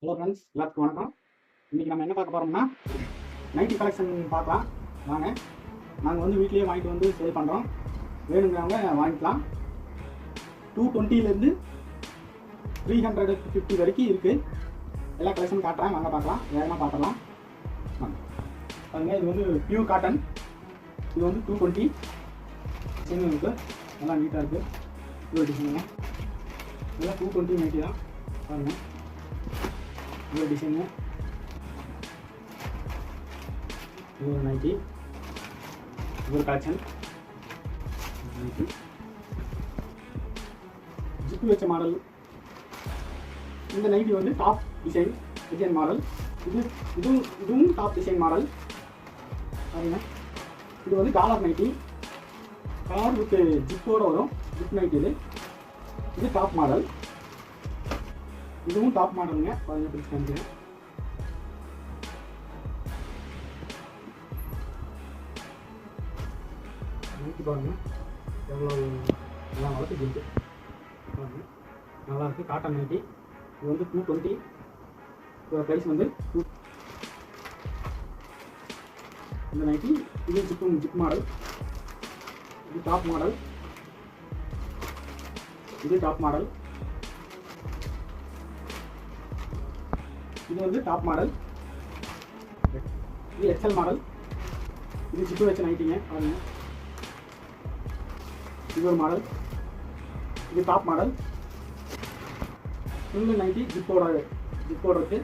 Hello friends எல்லாத்துக்கும் வணக்கம். இன்றைக்கி நம்ம என்ன பார்க்க போகிறோம்னா நைட்டி கலெக்ஷன் பார்க்கலாம். வாங்க. நாங்கள் வந்து வீட்லேயே வாங்கிட்டு வந்து சேல் பண்ணுறோம் வேணுங்கிறவங்க வாங்கிக்கலாம். டூ டுவெண்ட்டிலேருந்து த்ரீ ஹண்ட்ரட் ஃபிஃப்டி வரைக்கும் இருக்குது எல்லா கலெக்ஷன் காட்டுறேன். வாங்க பார்க்கலாம். வேகமாக பார்க்கலாம். வாங்க. பாருங்க இது வந்து பியூர் காட்டன் இது வந்து டூ டுவெண்ட்டி டிசைன் இருக்குது நல்லா நீட்டாக இருக்குது பியூர் டிசைனுங்க இதெல்லாம் டூ டுவெண்ட்டி நைட்டி தான். பாருங்கள் இவ்வளோ டிசைனு இது ஒரு நைட்டி இது ஒரு கலெக்ஷன் நைட்டி ஜிப்பு வச்ச மாடல் இந்த நைட்டி வந்து டாப் டிசைன் டிசைன் மாடல் இது இதுவும் இதுவும் டாப் டிசைன் மாடல் பாருங்க இது வந்து காலர் நைட்டி கார் வித் ஜிப்போட வரும். ஜிப் நைட்டி இது இது டாப் மாடல் இதுவும் டாப் மாடலுங்க பாருங்க பிடிச்சி காமிக்கிறேன் நைட்டி பாருங்க. எவ்வளோ நல்லா வளர்த்து இருக்கு. பாருங்க. நல்லா காட்டன் நைட்டி இது வந்து டூ டுவெண்ட்டி ப்ரைஸ் வந்து டூ இந்த நைட்டி இது ஜிப்பு ஜிப் மாடல் இது டாப் மாடல் இது டாப் மாடல் இது வந்து டாப் மாடல் இது எக்ஸல் மாடல் இது ஜிப்பு வச்சு நைட்டிங்க பாருங்க இது ஒரு மாடல் இது டாப் மாடல் ஃபுல் நைட்டி ஜிப்போட ஜிப்போட இருக்கு.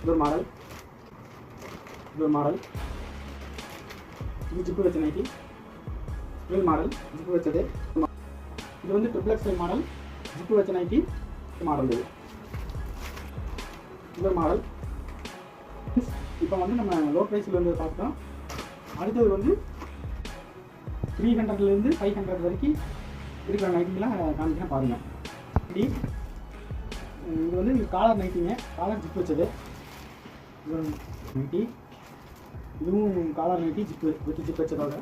இது ஒரு மாடல் இது ஒரு மாடல் இது ஜிப்பு வச்ச நைட்டி இது மாடல் ஜிப்பு வச்சது. இது வந்து ட்ரிபிள் எக்ஸல் மாடல் ஜிப்பு வச்ச நைட்டி மாடல் இது. இந்த மாடல் இப்போ வந்து நம்ம லோ ப்ரைஸில் வந்து பார்த்தோம் அடுத்தது வந்து த்ரீ ஹண்ட்ரட்லேருந்து ஃபைவ் ஹண்ட்ரட் வரைக்கும் இருக்கிற நைட்டிங்கெலாம் காமிக்கிறேன் பாருங்கள் இப்படி இது வந்து காலர் நைட்டிங்க காலர் ஜிப் வச்சது. நைட்டி இதுவும் collar nightie zip with zip வச்சதோட.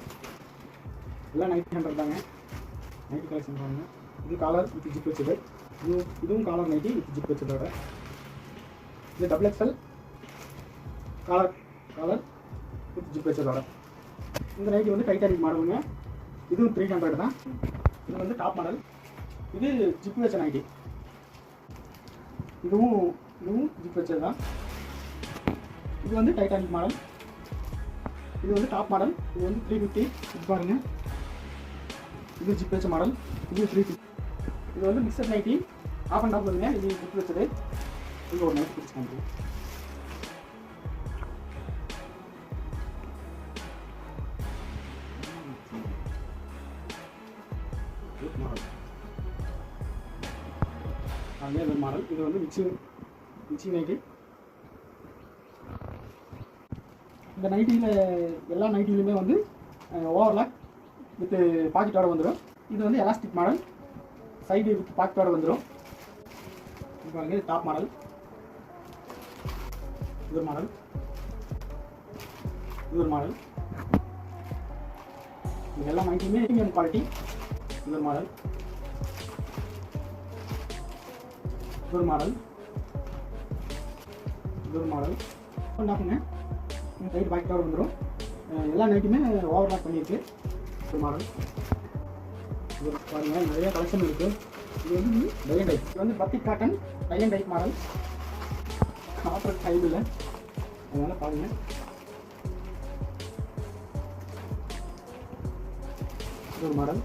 எல்லாம் நைட்டி ஹண்ட்ரட் தாங்க. நைட்டி கலெக்ஷன் பாருங்கள் இது காலர் வித்து ஜிப் வச்சது. இது இதுவும் காலர் நைட்டி வித் ஜிப் வச்சதோட. இது double XL collar collar with zip வச்சதோட இந்த நைட்டி வந்து டைட்டானிக் மாடலுங்க இதுவும் த்ரீ ஹண்ட்ரட் தான். இது வந்து டாப் மாடல் இது ஜிப் வச்ச நைட்டி இதுவும் இதுவும் ஜிப் வச்சது தான். இது வந்து டைட்டானிக் மாடல் இது வந்து டாப் மாடல் இது வந்து த்ரீ ஃபிஃப்டி இது பாருங்க. இது ஜிப் வச்ச மாடல் இது த்ரீ ஃபிஃப்டி இது வந்து mixer nightie half and half வந்துங்க இது ஜிப் வச்சது. இது ஒரு நைட் பிடிச்சிக்காங்க அதே ஒரு மாடல் இது வந்து மிக்சிங் மிக்சிங் நைட்டி இந்த நைட்டியில் எல்லா நைட்டிலையுமே வந்து ஓவர்லாக் வித் பாக்கெட்டோட வந்துடும் இது வந்து எலாஸ்டிக் மாடல் சைடு வித் பாக்கெட்டோட வந்துடும் இது டாப் மாடல் இது ஒரு மாடல் இது ஒரு மாடல் இது எல்லா நைட்டியுமே ப்ரீமியம் குவாலிட்டி இது ஒரு மாடல் இது ஒரு மாடல் இது ஒரு மாடல் ஆஃபுங்க சைடு பாக்கெட்டோட வந்துடும் எல்லா நைட்டுமே ஓவர்லாக் பண்ணியிருக்கு. ஒரு மாடல் இது பாருங்கள் நிறைய கலெக்ஷன் இருக்குது இது வந்து டயன் டைப் இது வந்து பத்தி காட்டன் டயன் டைப் மாடல் சாப்பிட்ற டைம் இல்லை. அதனால் பாருங்கள் இது ஒரு மாடல்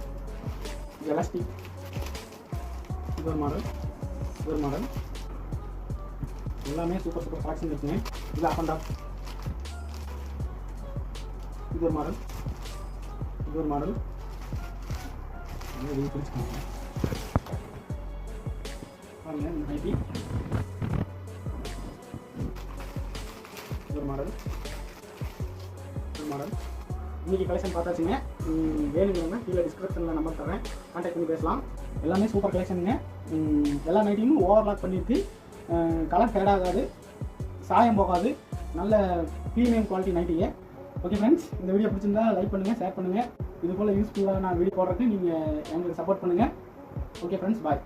எலாஸ்டிக் இது ஒரு மாடல் இது ஒரு மாடல் எல்லாமே சூப்பர் சூப்பர் கலெக்ஷன் இருக்குங்க இது அப்பண்டா அண்ட் ஆஃப் இது ஒரு மாடல் இது ஒரு மாடல் இது பிடிச்சிக்கோங்க பாருங்க இந்த ஒரு மாடல் ஒரு மாடல் இன்றைக்கி கலெக்ஷன் பார்த்தாச்சுங்க. ம், வேணுங்கிறவங்க கீழே டிஸ்கிரிப்ஷனில் நம்பர் தரேன். கான்டாக்ட் பண்ணி பேசலாம். எல்லாமே சூப்பர் கலெக்ஷனுங்க எல்லா நைட்டையும் ஓவர்லாக் பண்ணியிருக்கு கலர் ஃபேட் ஆகாது. சாயம் போகாது. நல்ல ப்ரீமியம் குவாலிட்டி நைட்டிங்க ஓகே ஃப்ரெண்ட்ஸ் இந்த வீடியோ பிடிச்சிருந்தா லைக் பண்ணுங்கள் ஷேர் பண்ணுங்கள் இது போல் யூஸ்ஃபுல்லாக நான் வீடியோ போடுறதுக்கு நீங்கள் எங்களுக்கு சப்போர்ட் பண்ணுங்கள் ஓகே ஃப்ரெண்ட்ஸ் பாய்